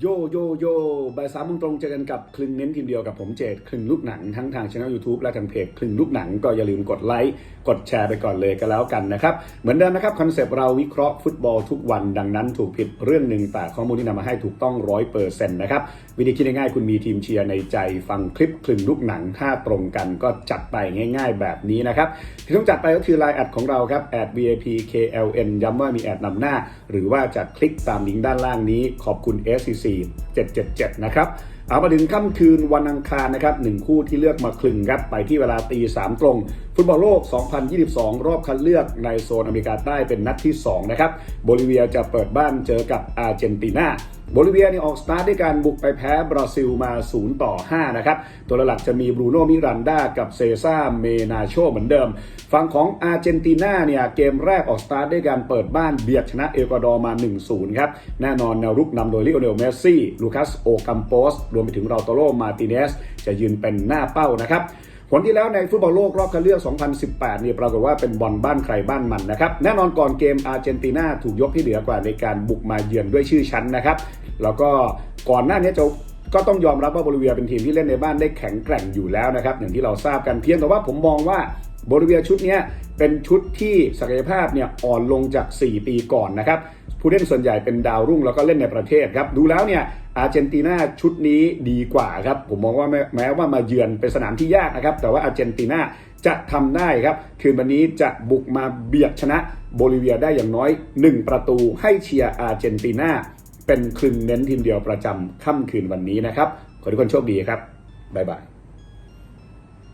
โยโยโยบ่ายสามโมงตรงเจอกันกับคลึงเน้นทีมเดียวกับผมเจดคลึงลูกหนังทั้งทางช่อง YouTube และทางเพจคลึงลูกหนังก็อย่าลืมกดไลค์กดแชร์ไปก่อนเลยก็แล้วกันนะครับ เหมือนเดิมนะครับคอนเซปต์เราวิเคราะห์ฟุตบอลทุกวันดังนั้นถูกผิดเรื่องหนึ่งแต่ข้อมูลที่นำมาให้ถูกต้องร้อยเปอร์เซ็นต์นะครับ วิธีคิดง่ายๆคุณมีทีมเชียร์ในใจฟังคลิปคลึงลูกหนังถ้าตรงกันก็จัดไปง่าย ๆ แบบนี้นะครับที่ต้องจัดไปก็คือไลน์แอดของเราครับแอด VIP KLN ย้ำว่ามีแอดนำหน้า หรือว่าจะคลิกตามลิงก์ด้านล่างนี้ขอบคุณ SCC 777 นะครับ เอามาถึงค่ำคืนวันอังคารนะครับหนึ่งคู่ที่เลือกมาคลึงครับ ไปที่เวลาตีสามตรง ฟุตบอลโลก 2022 รอบคัดเลือกในโซนอเมริกาใต้เป็นนัดที่ 2 นะครับโบลิเวียจะเปิดบ้านเจอกับอาร์เจนตินา โบลิเวียนี่ออกสตาร์ทด้วยการบุกไปแพ้บราซิลมา 0 ต่อ 5 นะครับ ตัวหลักจะมีบรูโน่มิรันดากับเซซ่าเมนาโชเหมือนเดิม ฝั่งของอาร์เจนตินาเนี่ยเกมแรกออกสตาร์ทด้วยการเปิดบ้านเบียดชนะเอกวาดอร์มา 1-0 ครับ แน่นอนแนวรุกนำโดยลิโอเนลเมสซี่ ลูคัสโอกัมโปส รวมไปถึงเราโตโรมาติเนส จะยืนเป็นหน้าเป้านะครับ ผลที่แล้วในฟุตบอลโลกรอบคัดเลือก 2018 เนี่ยปรากฏว่าเป็นบอลบ้านใครบ้านมันนะครับ แน่นอนก่อนเกมอาร์เจนตินาถูกยกที่เหนือกว่าในการบุกมาเยือนด้วยชื่อชั้นนะครับ แล้วก็ก่อนหน้านี้จะก็ต้องยอมรับว่าโบลิเวียเป็นทีมที่เล่นในบ้านได้แข็งแกร่งอยู่แล้วนะครับ อย่างที่เราทราบกันเพียงแต่ว่าผมมองว่า โบลิเวียชุดนี้เป็นชุดที่ศักยภาพเนี่ยอ่อนลงจาก 4 ปีก่อนนะครับผู้เล่นส่วนใหญ่เป็นดาวรุ่งแล้วก็เล่นในประเทศครับดูแล้วเนี่ยอาร์เจนตินาชุดนี้ดีกว่าครับผมมองว่าแม้ว่ามาเยือนเป็นสนามที่ยากนะครับแต่ว่าอาร์เจนตินาจะทำได้ครับคืนวันนี้จะบุกมาเบียดชนะโบลิเวียได้อย่างน้อย 1 ประตูให้เชียร์อาร์เจนตินาเป็นคลึงเน้นทีมเดียวประจำค่ำคืนวันนี้นะครับขอทุกคนโชคดีครับบ๊ายบาย